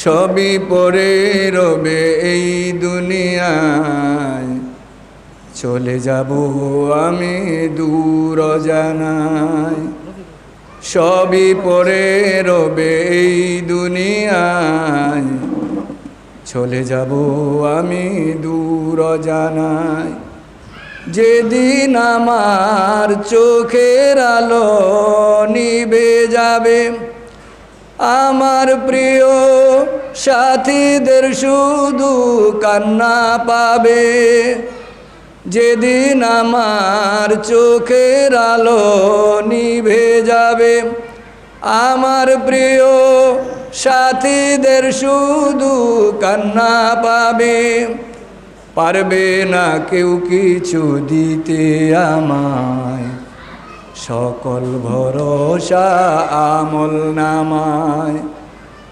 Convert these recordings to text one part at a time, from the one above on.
সবই পরে রবে এই দুনিয়ায়। চলে যাব আমি দূর জানাই সবই পরে রবে এই দুনিয়ায়। চলে যাব আমি দূর জানাই যেদিন আমার চোখের আলো নিবে যাবে আমার প্রিয় সাথীদের শুধু কান্না পাবে। যেদিন আমার চোখের আলো নিভে যাবে। আমার প্রিয় সাথীদের শুধু কান্না পাবে। পারবে না কেউ কিছু দিতে আমায়। সকল ভরসা আমল নামায়।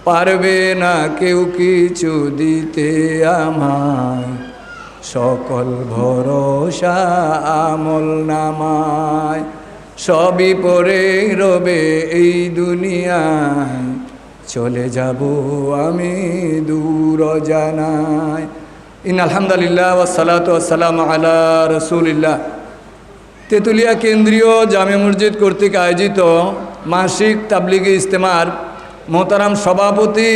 পারবে না কেউ কিছু দিতে আমায়। সকল ভরসা আমল নামায়। সবই পরে রবে এই দুনিয়ায়। চলে যাব আমি দূর জানাই ইন আলহামদুলিল্লাহ ওসালাত ওসালাম আলা রসুলিল্লাহ। তেঁতুলিয়া কেন্দ্রীয় জামে মসজিদ কর্তৃক আয়োজিত মাসিক তাবলিগি ইজতেমার মোহতারাম সভাপতি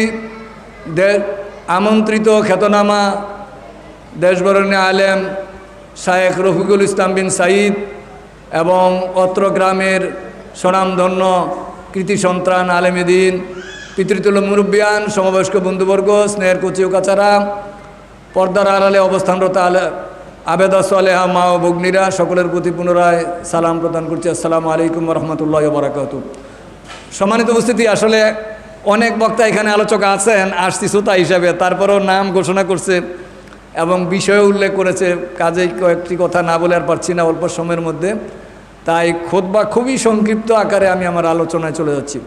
আমন্ত্রিত খ্যাতনামা দেশবরণ্য আলেম শায়েখ রফিকুল ইসলাম বিন সাইদ এবং অত্র গ্রামের স্বনামধন্য কৃতি সন্তান আলেমেদিন পিতৃতুল মুরব্বিয়ান, সমবয়স্ক বন্ধুবর্গ, স্নেহের কচি ও কাচারা, পর্দার আড়ালে অবস্থানরত আলে আবেদা সালেহা, মা ও বগ্নিরা সকলের প্রতি পুনরায় সালাম প্রদান করছি। আসসালামু আলাইকুম রহমতুল্লাহ বারাকাতু। সম্মানিত উপস্থিতি, আসলে অনেক বক্তা এখানে আলোচক আছেন, আসছি শ্রোতা হিসাবে। তারপরেও নাম ঘোষণা করছে এবং বিষয় উল্লেখ করেছে। কাজেই কয়েকটি কথা না বলে আর পারছি না অল্প সময়ের মধ্যে। তাই খোদ বা খুবই সংক্ষিপ্ত আকারে আমি আমার আলোচনায় চলে যাচ্ছি।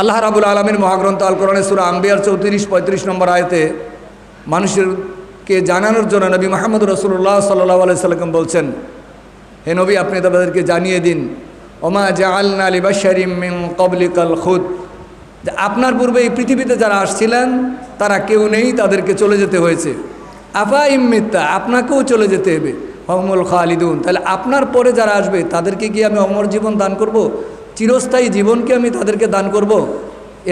আল্লাহ রাবুল আলমীর মহাগ্রন্থ আল কোরআনে আম্বিয়ার চৌত্রিশ পঁয়ত্রিশ নম্বর আয়তে মানুষেরকে জানানোর জন্য নবী মাহমুদ রসুল্লাহ সাল্লাহ আলাইসাল্লাম বলছেন, হে নবী, আপনি তাদেরকে জানিয়ে দিন, ওমা জা জাআলনা লিবাশারিম মিন কবলিকাল খুদ। আপনার পূর্বে এই পৃথিবীতে যারা আসছিলেন, তারা কেউ নেই, তাদেরকে চলে যেতে হয়েছে। আফা ইমিত্যা আপনাকেও চলে যেতে হবে। হমুল খালিদুন, তাহলে আপনার পরে যারা আসবে, তাদেরকে কি আমি অমর জীবন দান করব? চিরস্থায়ী জীবনকে আমি তাদেরকে দান করব?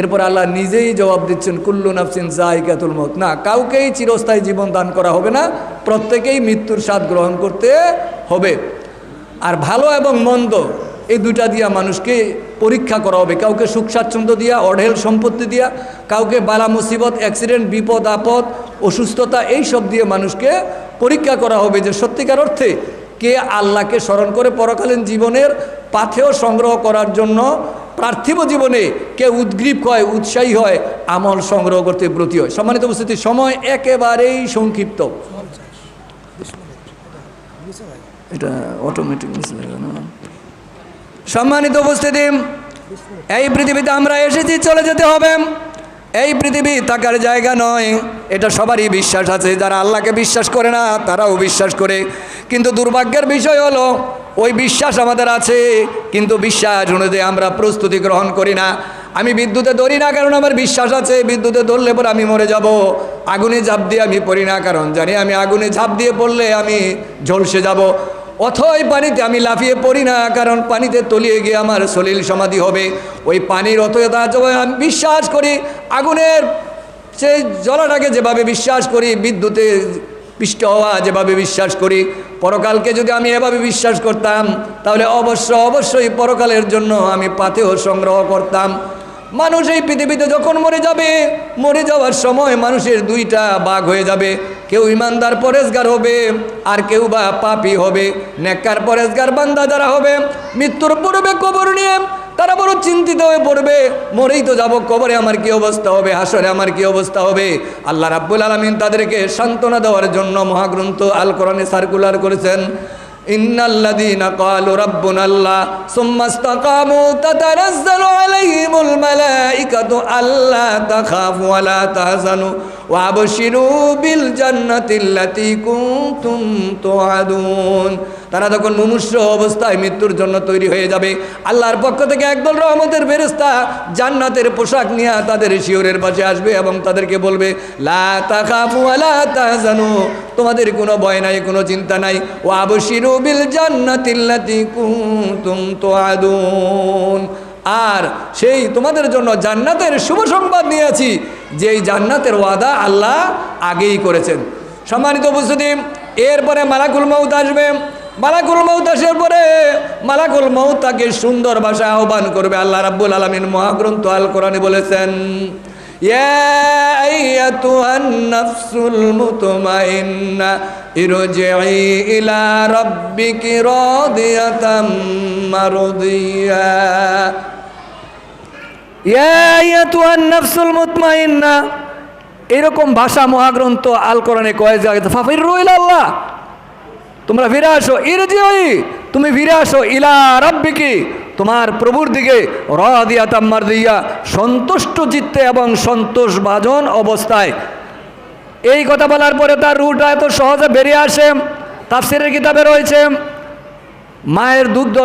এরপর আল্লাহ নিজেই জবাব দিচ্ছেন, কুল্লু নাফসিন জায়গাতুল মত না, কাউকেই চিরস্থায়ী জীবন দান করা হবে না, প্রত্যেকেই মৃত্যুর স্বাদ গ্রহণ করতে হবে। আর ভালো এবং মন্দ, এই দুইটা দিয়া মানুষকে পরীক্ষা করা হবে। কাউকে সুখ স্বাচ্ছন্দ্য দিয়া, অঢেল সম্পত্তি দিয়া, কাউকে বালা মুসিবত, অ্যাক্সিডেন্ট, বিপদ, আপদ, অসুস্থতা, এই সব দিয়ে মানুষকে পরীক্ষা করা হবে যে সত্যিকার অর্থে কে আল্লাহকে স্মরণ করে পরকালীন জীবনের পাথেও সংগ্রহ করার জন্য পার্থিব জীবনে কে উদ্গ্রীব হয়, উৎসাহী হয়, আমল সংগ্রহ করতে ব্রতী হয়। সম্মানিত উপস্থিতি, সময় একেবারেই সংক্ষিপ্ত। এটা অটোমেটিক সম্মানিত উপস্থিতি, এই পৃথিবীতে আমরা এসেছি, চলে যেতে হবে। এই পৃথিবী থাকার জায়গা নয়, এটা সবারই বিশ্বাস আছে। যারা আল্লাহকে বিশ্বাস করে না, তারাও বিশ্বাস করে। কিন্তু দুর্ভাগ্যের বিষয় হলো, ওই বিশ্বাস আমাদের আছে, কিন্তু বিশ্বাস অনুযায়ী আমরা প্রস্তুতি গ্রহণ করি না। আমি বিদ্যুতে ধরি না, কারণ আমার বিশ্বাস আছে, বিদ্যুতে ধরলে পরে আমি মরে যাব। আগুনে ঝাঁপ দিয়ে আমি পড়ি না, কারণ জানি আমি আগুনে ঝাঁপ দিয়ে পড়লে আমি ঝলসে যাব। অথই পানিতে আমি লাফিয়ে পড়ি না, কারণ পানিতে তলিয়ে গিয়ে আমার সলিল সমাধি হবে। ওই পানির অথয়তা আমি বিশ্বাস করি। আগুনের সেই জলাটাকে যেভাবে বিশ্বাস করি, বিদ্যুতে পিষ্ট হওয়া, যেভাবে বিশ্বাস করি, পরকালকে যদি আমি এভাবে বিশ্বাস করতাম, তাহলে অবশ্য অবশ্যই পরকালের জন্য আমি পাথেও সংগ্রহ করতাম। মানুষ এই পৃথিবীতে যখন মরে যাবে, মরে যাওয়ার সময় মানুষের দুইটা বাঘ হয়ে যাবে। কেউ ইমানদার পরেশগার হবে, আর কেউ বা পাপি হবে। নেককার পরেশগার বান্দা যারা হবে, মৃত্যুর পূর্বে কবর নিয়ে তারা বড় চিন্তিত হয়ে পড়বে, মরেই তো যাব, কবরে আমার কি অবস্থা হবে, হাসরে আমার কি অবস্থা হবে? আল্লাহ রাব্বুল আলমিন তাদেরকে সান্ত্বনা দেওয়ার জন্য মহাগ্রন্থ আল কোরআনে সার্কুলার করেছেন, ইন্নাল্লাযীনা ওয়া তারা তখন মুমূর্ষ অবস্থায় মৃত্যুর জন্য তৈরি হয়ে যাবে। আল্লাহর পক্ষ থেকে একদল রহমতের ফেরেস্তা জান্নাতের পোশাক নিয়ে তাদের শিওরের পাশে আসবে এবং তাদেরকে বলবে, লা তোমাদের কোনো ভয় নাই, কোনো চিন্তা নাই। ও আবশিরু বিল জান্নাতিল্লাতি তুআদুন। আর সেই তোমাদের জন্য জান্নাতের শুভ সংবাদ নিয়েছি যেই জান্নাতের ওয়াদা আল্লাহ আগেই করেছেন। সম্মানিত উপস্থিতি, এরপরে মালাকুল মৌত আসবে। মালাকুল মৌত আসার পরে মালাকুল মৌত তাকে সুন্দর ভাষায় আহ্বান করবে আল্লাহ রাব্বুল আলমিন মহাগ্রন্থ আল কোরআনে বলেছেন يا أيتها النفس المطمئنة ارجعي إلى ربك راضية مرضية নাফসুল মুতমাইন্না এরকম ভাষা মহাগ্রন্থ আল কোরআনে কয়ে জায়গায় ফাফির রইল আল্লাহ তোমরা ফিরে আসো, ইরজিওই। তুমি ফিরে আসো ইলা রব্বিকি। তোমার প্রভুর দিকে র দিয়া তাম্মার দিয়া সন্তুষ্ট চিত্তে এবং সন্তোষ ভাজন অবস্থায়। এই কথা বলার পরে তার রুটা এত সহজে বেরিয়ে আসে। তাফসিরের কিতাবে রয়েছে, মায়ের দুগ্ধ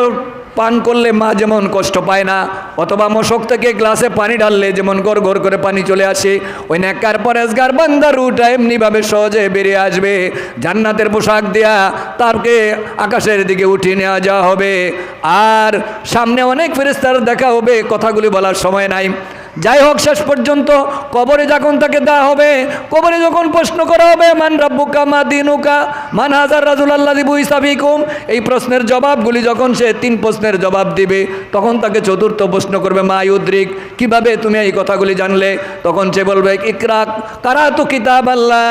পান করলে মা যেমন কষ্ট পায় না, অথবা মশক থেকে গ্লাসে পানি ঢাললে যেমন ঘর ঘর করে পানি চলে আসে, ওই ন্যাকার পরেজগার বান্দার রুটা এমনিভাবে সহজে বেরিয়ে আসবে। জান্নাতের পোশাক দেয়া তারকে আকাশের দিকে উঠিয়ে নেওয়া যাওয়া হবে। আর সামনে অনেক ফেরিস্তার দেখা হবে, কথাগুলি বলার সময় নাই। যাই হোক, শেষ পর্যন্ত কবরে যখন তাকে দেওয়া হবে, কবরে যখন প্রশ্ন করা হবে, মান রাব্বুকা, মা দিনুকা, মান হাজার রাজুল আল্লাহ দিবু ইসাবিকুম এই প্রশ্নের জবাবগুলি যখন সে তিন প্রশ্নের জবাব দিবে, তখন তাকে চতুর্থ প্রশ্ন করবে, মা ইউদ্রিক, কীভাবে তুমি এই কথাগুলি জানলে? তখন সে বলবে ইকরাক কারা তো কিতাব আল্লাহ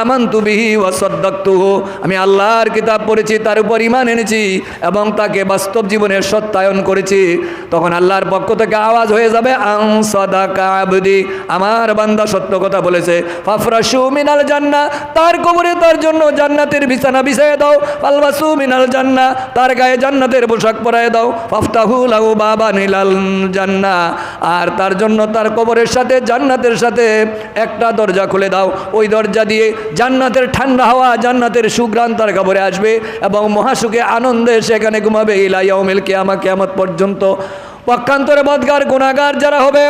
আমান তুবিহি ওয়াসদ্দাক্তুহু আমি আল্লাহর কিতাব পড়েছি, তার উপর ইমান এনেছি এবং তাকে বাস্তব জীবনের সত্যায়ন করেছি। তখন আল্লাহর পক্ষ থেকে আওয়াজ হয়ে যাবে আং আমার বান্দা সত্য কথা বলেছে। মিনাল জান্না, তার কবরে তার জন্য জান্নাতের বিছানা বিছায় দাও। ফালবাসু মিনাল জান্না, তার গায়ে জান্নাতের পোশাক পরায় দাও। ফাফতাহু লাহু বাবা নীলাল জান্না, আর তার জন্য তার কবরের সাথে, জান্নাতের সাথে একটা দরজা খুলে দাও। ওই দরজা দিয়ে জান্নাতের ঠান্ডা হাওয়া, জান্নাতের সুগ্রাণ তার কবরে আসবে এবং মহাসুখে আনন্দে সেখানে ঘুমাবে ইলাইয়াউমিল কিয়ামা, কিয়ামত পর্যন্ত। পক্ষান্তরে বদগার গুণাগার যারা হবে,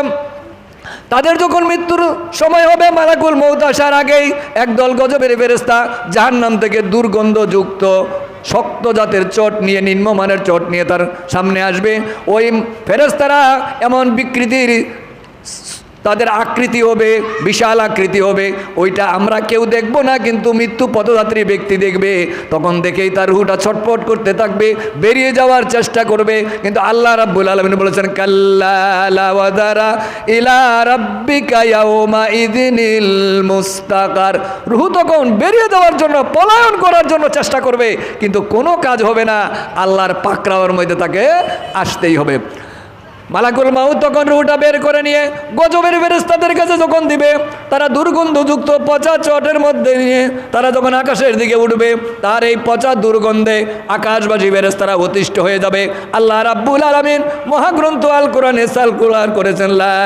তাদের যখন মৃত্যুর সময় হবে, মালাকুল মৌত আসার আগেই একদল গজবের ফেরেস্তা নাম থেকে দুর্গন্ধযুক্ত, শক্ত জাতের চট নিয়ে, নিম্নমানের চট নিয়ে তার সামনে আসবে। ওই ফেরেস্তারা এমন বিকৃতির তাদের আকৃতি হবে, বিশাল আকৃতি হবে। ওইটা আমরা কেউ দেখব না, কিন্তু মৃত্যু পদযাত্রী ব্যক্তি দেখবে। তখন দেখেই তার রুহটা ছটপট করতে থাকবে, বেরিয়ে যাওয়ার চেষ্টা করবে। কিন্তু আল্লাহ রাব্বুল আলমিন বলেছেন, কাল্লা ইলা রাব্বিকা ইয়াউমা ইদিনিল মুস্তাকার। রুহু তখন বেরিয়ে যাওয়ার জন্য, পলায়ন করার জন্য চেষ্টা করবে, কিন্তু কোনো কাজ হবে না। আল্লাহর পাকড়াওয়ার মধ্যে তাকে আসতেই হবে। মালাকুল মাউত তখন রুটা বের করে নিয়ে গজবের ফেরেস্তাদের কাছে যখন দিবে, তারা দুর্গন্ধযুক্ত পচা চটের মধ্যে নিয়ে তারা যখন আকাশের দিকে উঠবে, তার এই পচা দুর্গন্ধে আকাশবাসী ফেরেস্তারা অতিষ্ঠ হয়ে যাবে। আল্লাহ রাব্বুল আলামিন মহাগ্রন্থ আল কোরআনে সালকুলার করেছেন, লা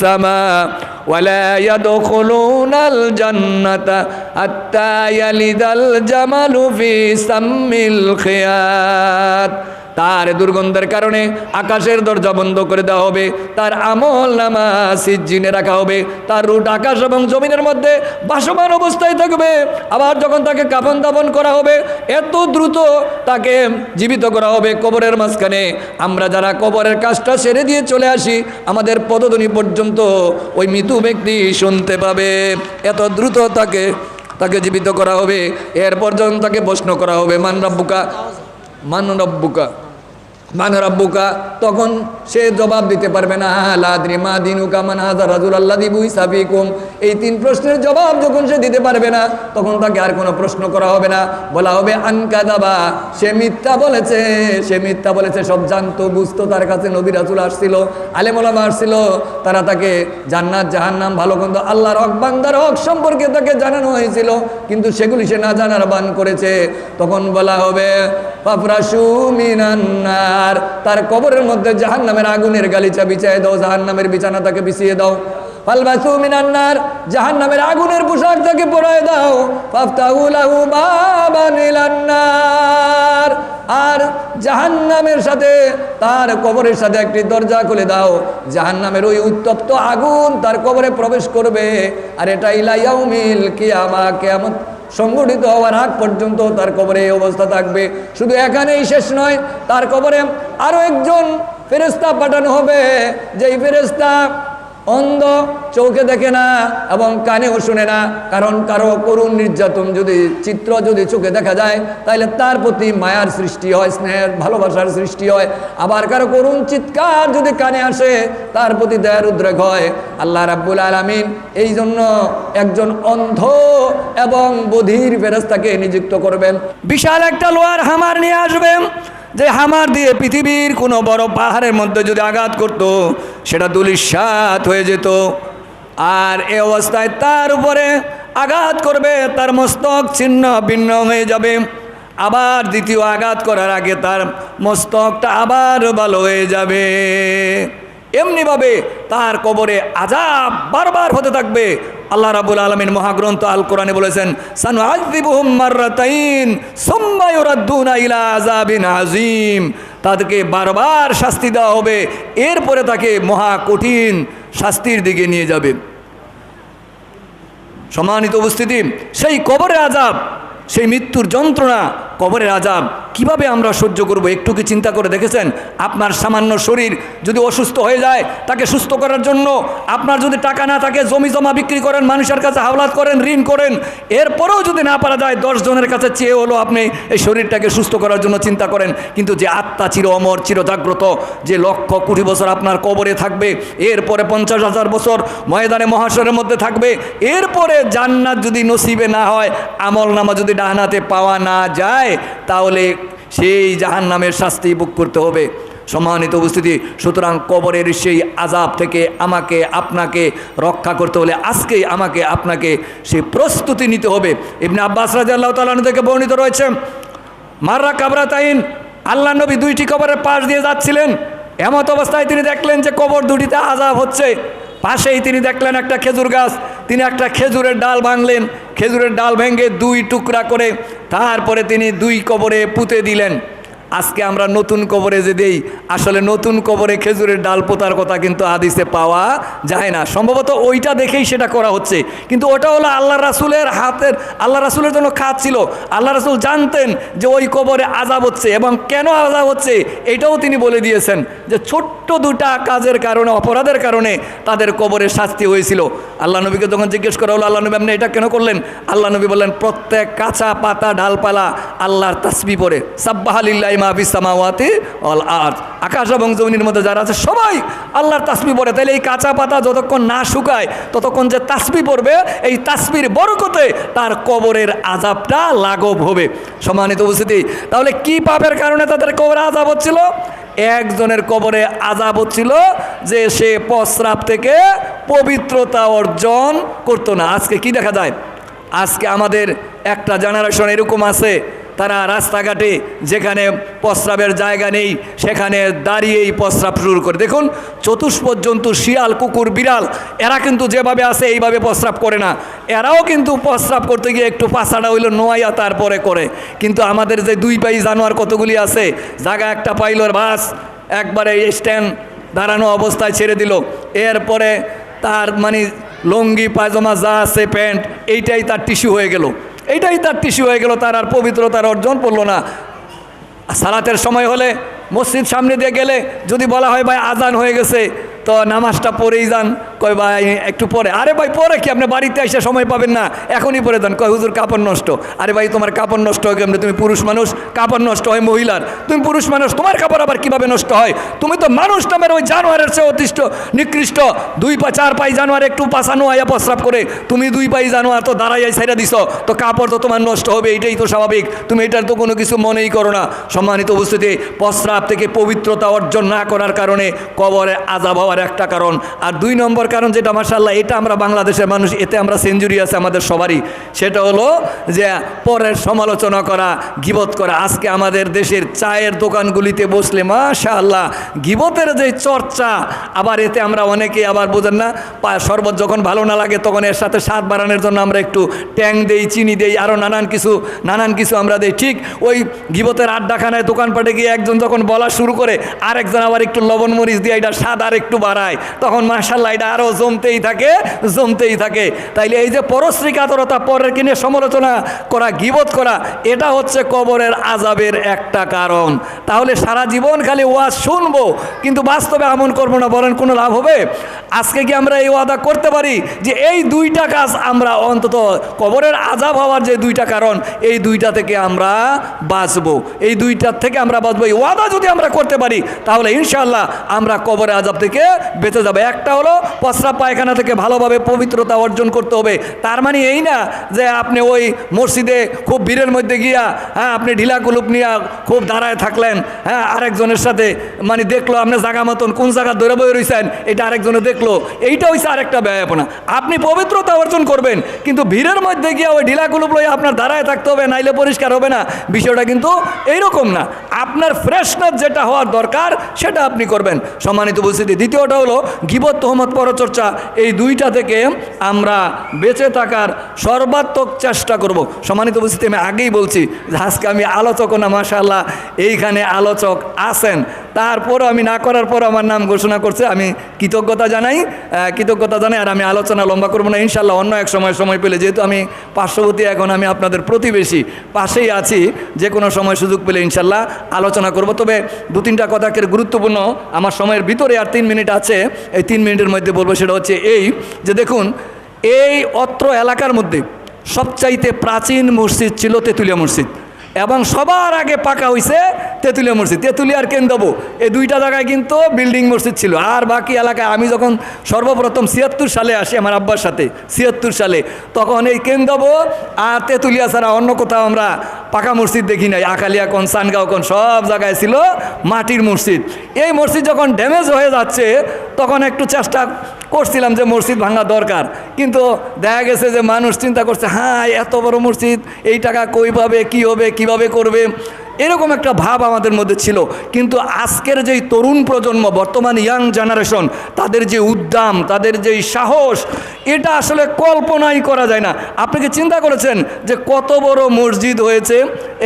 সামা ولا يدخلون الجنة حتى يلد الجمل في سم الخياط তার দুর্গন্ধের কারণে আকাশের দরজা বন্ধ করে দেওয়া হবে, তার আমল নামা সিজিনে রাখা হবে, তার রুট আকাশ এবং জমিনের মধ্যে বাসমান অবস্থায় থাকবে। আবার যখন তাকে কাফন দাপন করা হবে, এত দ্রুত তাকে জীবিত করা হবে কবরের মাঝখানে। আমরা যারা কবরের কাজটা সেরে দিয়ে চলে আসি, আমাদের পদধ্বনি পর্যন্ত ওই মৃত্যু ব্যক্তি শুনতে পাবে। এত দ্রুত তাকে তাকে জীবিত করা হবে, এরপর যখন তাকে প্রশ্ন করা হবে মান রব্বুকা। মান তখন সে জবাব দিতে পারবে না লাদ্রি মা দিনুকা মান হাজার রাজুল আল্লাহ দিবু সাবিকুম এই তিন প্রশ্নের জবাব যখন সে দিতে পারবে না, তখন তাকে আর কোনো প্রশ্ন করা হবে না। বলা হবে আনকা দাবা সে মিথ্যা বলেছে, সে মিথ্যা বলেছে, সব জানতো, বুঝতো, তার কাছে নবী রাজুল আসছিল আলেমলামা আসছিল, তারা তাকে জান্নাত, জাহান্নাম, ভালো কিন্তু আল্লাহর হক, বান্দার হক সম্পর্কে তাকে জানানো হয়েছিল, কিন্তু সেগুলি সে না জানার বান করেছে। তখন বলা হবে পাফরাসু মিনান্নার তার কবরের মধ্যে জাহান্নামের আগুনের গালিচা বিছায় দাও, জাহান্নামের বিছানা তাকে বিছিয়ে দাও। মিনান্নার আগুনের পোশাক দাও। আর সাথে, তার কবরের সাথে একটি দরজা খুলে দাও। ওই উত্তপ্ত আগুন তার কবরে প্রবেশ করবে। আর এটা কিয়ামা, কিয়ামত সংগঠিত হওয়ার আগ পর্যন্ত তার কবরে এই অবস্থা থাকবে। শুধু এখানেই শেষ নয়, তার কবরে আরও একজন ফেরেস্তা পাঠানো হবে। যেই ফেরেস্তা অন্ধ চোখে দেখে না এবং কানেও শুনে না। কারণ কারও করুণ নির্যাতন যদি, চিত্র যদি চোখে দেখা যায় তাহলে তার প্রতি মায়ার সৃষ্টি হয়, স্নেহের ভালোবাসার সৃষ্টি হয়। আবার কারও করুণ চিৎকার যদি কানে আসে, তার প্রতি দয়ার উদ্রেক হয়। আল্লাহ রাব্বুল আলমিন এই জন্য একজন অন্ধ এবং বধির ফেরস্তাকে নিযুক্ত করবেন। বিশাল একটা লোয়ার হামার নিয়ে আসবেন। যে হামার দিয়ে পৃথিবীর কোনো বড় পাহাড়ের মধ্যে যদি আঘাত করত, সেটা দুলিশাত হয়ে যেত। আর এ অবস্থায় তার উপরে আঘাত করবে, তার মস্তক ছিন্ন ভিন্ন হয়ে যাবে। আবার দ্বিতীয় আঘাত করার আগে তার মস্তকটা আবার ভালো হয়ে যাবে। এমনিভাবে তার কবরে আজাব বারবার হতে থাকবে আল্লাহ রাবুল আলমিন মহাগ্রন্থ আল কোরআনে বলেছেন সানু আজিবুহুম মাররাতাইন, সুম্মা ইউরাদ্দুনা ইলা আযাবিন আযীম। তাদেরকে বারবার শাস্তি দেওয়া হবে, এরপরে তাকে মহা কঠিন শাস্তির দিকে নিয়ে যাবে। সম্মানিত উপস্থিতি, সেই কবরে আজাব সেই মৃত্যুর যন্ত্রণা কবরের আজাব কীভাবে আমরা সহ্য করব? একটু কি চিন্তা করে দেখেছেন? আপনার সামান্য শরীর যদি অসুস্থ হয়ে যায়, তাকে সুস্থ করার জন্য আপনার যদি টাকা না থাকে, জমি জমা বিক্রি করেন, মানুষের কাছে হাওলাত করেন, ঋণ করেন, এরপরেও যদি না পারা যায়, দশ জনের কাছে চেয়ে হলো আপনি এই শরীরটাকে সুস্থ করার জন্য চিন্তা করেন। কিন্তু যে আত্মা চির অমর, চির জাগ্রত, যে লক্ষ কোটি বছর আপনার কবরে থাকবে, এরপরে পঞ্চাশ হাজার বছর ময়দানে মহাশয়ের মধ্যে থাকবে, এরপরে জান্নাত যদি নসিবে না হয়, আমল নামা যদি ডাহানাতে পাওয়া না যায় তাহলে সেই জাহান নামের শাস্তি ভোগ করতে হবে। সম্মানিত উপস্থিতি, সুতরাং কবরের সেই আজাব থেকে আমাকে, আপনাকে রক্ষা করতে হলে আজকেই আমাকে, আপনাকে সেই প্রস্তুতি নিতে হবে। এমনি আব্বাস রাজা আল্লাহ তালন থেকে বর্ণিত রয়েছে, মাররা কাবরা তাইন আল্লাহ নবী দুইটি কবরের পাশ দিয়ে যাচ্ছিলেন। এমত অবস্থায় তিনি দেখলেন যে কবর দুটিতে আজাব হচ্ছে। পাশেই তিনি দেখলেন একটা খেজুর গাছ। তিনি একটা খেজুরের ডাল ভাঙলেন খেজুরের ডাল ভেঙে দুই টুকরা করে তারপরে তিনি দুই কবরে পুঁতে দিলেন। আজকে আমরা নতুন কবরে যে দেই, আসলে নতুন কবরে খেজুরের ডাল পোতার কথা কিন্তু আদিসে পাওয়া যায় না। সম্ভবত ওইটা দেখেই সেটা করা হচ্ছে। কিন্তু ওটা হলো আল্লাহ রাসুলের হাতের, আল্লাহ রাসুলের জন্য খাত ছিল। আল্লাহ রাসুল জানতেন যে ওই কবরে আজাব হচ্ছে এবং কেন আজাব হচ্ছে, এটাও তিনি বলে দিয়েছেন যে ছোট্ট দুটা কাজের কারণে, অপরাধের কারণে তাদের কবরে শাস্তি হয়েছিল। আল্লাহ নবীকে যখন জিজ্ঞেস করা হলো, আল্লাহ নবী আপনি এটা কেন করলেন? আল্লাহ নবী বললেন, প্রত্যেক কাঁচা পাতা ডালপালা আল্লাহর তাসবি পরে সাব্বাহালিল্লাহ সামাওয়াতি অল আর্থ আকাশ এবং জমিনের মধ্যে যারা আছে, সবাই আল্লাহর তাসমি পড়ে। তাহলে এই কাঁচা পাতা যতক্ষণ না শুকায়, ততক্ষণ যে তাসমি পড়বে, এই তাসবির বরকতে তার কবরের আজাবটা লাঘব হবে। সম্মানিত উপস্থিতি, তাহলে কি পাপের কারণে তাদের কবরে আজাব হচ্ছিল? একজনের কবরে আজাব হচ্ছিল যে সে প্রস্রাব থেকে পবিত্রতা অর্জন করতো না। আজকে কি দেখা যায়? আজকে আমাদের একটা জেনারেশন এরকম আছে তারা রাস্তাঘাটে যেখানে প্রস্রাবের জায়গা নেই, সেখানে দাঁড়িয়েই প্রস্রাব শুরু করে। দেখুন চতুষ্পদ পর্যন্ত শিয়াল, কুকুর, বিড়াল, এরা কিন্তু যেভাবে আছে এইভাবে প্রস্রাব করে না। এরাও কিন্তু প্রস্রাব করতে গিয়ে একটু পাশাটা হইল, নোয়াইয়া তারপরে করে। কিন্তু আমাদের যে দুই পাই জানোয়ার কতগুলি আছে জায়গা একটা পাইলর বাস, একবারে স্ট্যান্ড দাঁড়ানো অবস্থায় ছেড়ে দিল। এরপরে তার মানে লঙ্গি, পায়জামা যা আছে, প্যান্ট, এইটাই তার টিস্যু হয়ে গেল। এইটাই তার টিসি হয়ে গেল, তার আর পবিত্রতার অর্জন পড়ল না। সালাতের সময় হলে মসজিদ সামনে দিয়ে গেলে যদি বলা হয় ভাই আজান হয়ে গেছে তো নামাজটা পড়েই যান। কয়, ভাই, একটু পরে। আরে ভাই, পরে কি? আপনি বাড়িতে এসে সময় পাবেন না। এখনই পরে যান। কয়, হুজুর, কাপড় নষ্ট। আরে ভাই, তোমার কাপড় নষ্ট হয় কেমনি তুমি পুরুষ মানুষ। কাপড় নষ্ট হয় মহিলার। তুমি পুরুষ মানুষ, তোমার কাপড় আবার কীভাবে নষ্ট হয়? তুমি তো মানুষ নামের ওই জানোয়ারের চেয়ে অতিষ্ঠ, নিকৃষ্ট। দুই পা, চার পাই জানোয়ার একটু পাশানো আয়া প্রস্রাব করে, তুমি দুই পাই জানোয়ার তো দাঁড়াইয়াই ছেড়ে দিছ। তো কাপড় তো তোমার নষ্ট হবে, এটাই তো স্বাভাবিক। তুমি এটার তো কোনো কিছু মনেই করো না। সম্মানিত উপস্থিতি, প্রস্রাব থেকে পবিত্রতা অর্জন না করার কারণে কবরে আজাব হওয়া হওয়ার একটা কারণ। আর দুই নম্বর কারণ যেটা মাসাল্লাহ এটা আমরা বাংলাদেশের মানুষ, এতে আমরা সেঞ্চুরি আছে আমাদের সবারই। সেটা হলো যে পরের সমালোচনা করা, গিবত করা। আজকে আমাদের দেশের চায়ের দোকানগুলিতে বসলে মাশা আল্লাহ গিবতের যে চর্চা, আবার এতে আমরা অনেকে আবার বোঝেন না শরবত যখন ভালো না লাগে, তখন এর সাথে স্বাদ বাড়ানোর জন্য আমরা একটু ট্যাং দেই, চিনি দেই আরও নানান কিছু নানান কিছু আমরা দেই। ঠিক ওই গিবতের আড্ডাখানায় দোকানপাটে গিয়ে একজন যখন বলা শুরু করে, আরেকজন আবার একটু লবণ মরিচ দিয়ে এটা স্বাদ আর একটু বাড়ায়, তখন মার্শাল্লাহ এটা আরও জমতেই থাকে জমতেই থাকে। তাইলে এই যে পরশ্রী কাতরতা পরের কিনে সমালোচনা করা, গিবত করা, এটা হচ্ছে কবরের আজাবের একটা কারণ। তাহলে সারা জীবন খালি ওয়াজ শুনব, কিন্তু বাস্তবে আমন করব না, বলেন কোনো লাভ হবে? আজকে কি আমরা এই ওয়াদা করতে পারি যে এই দুইটা কাজ আমরা অন্তত কবরের আজাব হওয়ার যে দুইটা কারণ, এই দুইটা থেকে আমরা বাঁচবো। এই দুইটার থেকে আমরা বাঁচবো। এই ওয়াদা যদি আমরা করতে পারি, তাহলে ইনশাল্লাহ আমরা কবরের আজাব থেকে বেঁচে যাবে। একটা হলো প্রস্রাব পায়খানা থেকে ভালোভাবে পবিত্রতা অর্জন করতে হবে। তার মানে এই না যে আপনি ওই মসজিদে খুব ভিড়ের মধ্যে গিয়া হ্যাঁ আপনি ঢিলা কুলুপ নিয়ে খুব দাঁড়ায় থাকলেন হ্যাঁ আরেকজনের সাথে মানে দেখল আপনি জায়গা মতন কোন জায়গা ধরে বয়ে রয়েছেন এটা আরেকজনে দেখল। এইটা হচ্ছে আরেকটা ব্যায়াপনা। আপনি পবিত্রতা অর্জন করবেন, কিন্তু ভিড়ের মধ্যে গিয়া ওই ঢিলা কুলুপ লইয়া আপনার দাঁড়ায় থাকতে হবে, নাইলে পরিষ্কার হবে না। বিষয়টা কিন্তু এইরকম না। আপনার ফ্রেশনেস যেটা হওয়ার দরকার, সেটা আপনি করবেন। সম্মানিত উপস্থিতি দ্বিতীয়টা হলো গিবত তহমত পরচর্চা। এই দুইটা থেকে আমরা বেঁচে থাকার সর্বাত্মক চেষ্টা করব। সম্মানিত উপস্থিতি, আমি আগেই বলছি আজকে আমি আলোচক না মাসাল্লাহ এইখানে আলোচক আছেন। তারপরও আমি না করার পর আমার নাম ঘোষণা করছে। আমি কৃতজ্ঞতা জানাই কৃতজ্ঞতা জানাই, আর আমি আলোচনা লম্বা করব না। ইনশাল্লাহ অন্য এক সময় সময় পেলে, যেহেতু আমি পার্শ্ববর্তী, এখন আমি আপনাদের প্রতিবেশী, পাশেই আছি, যে কোনো সময় সুযোগ পেলে ইনশাল্লাহ আলোচনা করব। তবে দু তিনটা কথাকে গুরুত্বপূর্ণ, আমার সময়ের ভিতরে আর তিন মিনিট আছে, এই তিন মিনিটের মধ্যে বলব সেটা হচ্ছে এই, যে দেখুন, এই অত্র এলাকার মধ্যে সবচাইতে প্রাচীন মসজিদ ছিল তেঁতুলিয়া মসজিদ। এবং সবার আগে পাকা হইছে তেঁতুলিয়া মসজিদ। তেঁতুলিয়ার কেন্দ্রবো এই দুইটা জায়গায় কিন্তু বিল্ডিং মসজিদ ছিল। আর বাকি এলাকায় আমি যখন সর্বপ্রথম ছিয়াত্তর সালে আসি আমার আব্বার সাথে, ছিয়াত্তর সালে, তখন এই কেন্দ্রবো আর তেঁতুলিয়া ছাড়া অন্য কোথাও আমরা পাকা মসজিদ দেখি নাই। আকালিয়া কোন, সানগাঁও কোন, সব জায়গায় ছিল মাটির মসজিদ। এই মসজিদ যখন ড্যামেজ হয়ে যাচ্ছে, তখন একটু চেষ্টা করছিলাম যে মসজিদ ভাঙা দরকার, কিন্তু দেখা গেছে যে মানুষ চিন্তা করছে হ্যাঁ এত বড় মসজিদ, এই টাকা কই পাবে, কী হবে, কীভাবে করবে? এরকম একটা ভাব আমাদের মধ্যে ছিল। কিন্তু আজকের যেই তরুণ প্রজন্ম, বর্তমান ইয়াং জেনারেশন তাদের যে উদ্দাম তাদের যেই সাহস, এটা আসলে কল্পনাই করা যায় না। আপনি কি চিন্তা করেছেন যে কত বড় মসজিদ হয়েছে?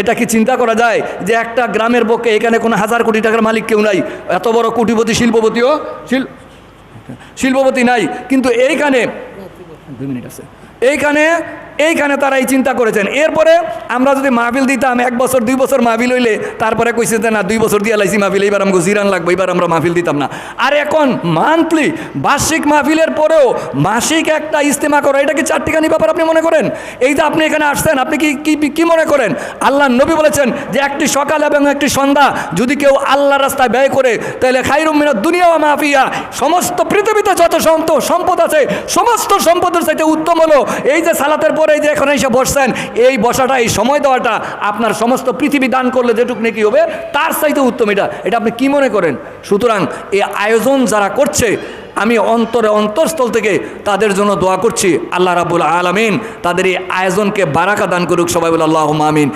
এটা কি চিন্তা করা যায় যে একটা গ্রামের পক্ষে এখানে কোনো হাজার কোটি টাকার মালিক কেউ নাই? এত বড় কোটিপতি, শিল্পপতিও, শিল শিল্পপতি নাই কিন্তু এইখানে দুই মিনিট আছে। এইখানে এইখানে তারা এই চিন্তা করেছেন। এরপরে আমরা যদি মাহবিল দিতাম, এক বছর, দুই বছর মাহবিল হইলে তারপরে কইছে যে, না, দুই বছর দিয়ে লাইছি মাহবিল এইবার আমাকে জিরান লাগবে এবার আমরা মাহফিল দিতাম না। আর এখন মান্থলি, বার্ষিক মাহফিলের পরেও মাসিক একটা ইস্তেমা করা, এটা কি চারটিখানি ব্যাপার আপনি মনে করেন? এই যে আপনি এখানে আসছেন, আপনি কি কি মনে করেন? আল্লাহ নবী বলেছেন যে, একটি সকাল এবং একটি সন্ধ্যা, যদি কেউ আল্লাহ রাস্তায় ব্যয় করে, তাহলে খাইরুম মিনাত দুনিয়া মাফিয়া। সমস্ত পৃথিবীতে যত সম্পদ আছে, সমস্ত সম্পদের সাথে উত্তম হলো এই যে সালাতের পরে এই যে এখন এসে বসছেন, এই বসাটা, এই সময় দেওয়াটা আপনার সমস্ত পৃথিবী দান করলে যেটুক নাকি হবে, তার সাইতে উত্তম এটা। এটা আপনি কী মনে করেন? সুতরাং এই আয়োজন যারা করছে, আমি অন্তরে অন্তরস্থল থেকে তাদের জন্য দোয়া করছি। আল্লাহ রাবুল আলমিন তাদের এই আয়োজনকে বারাকা দান করুক, সবাই বলে আল্লাহ আমিন।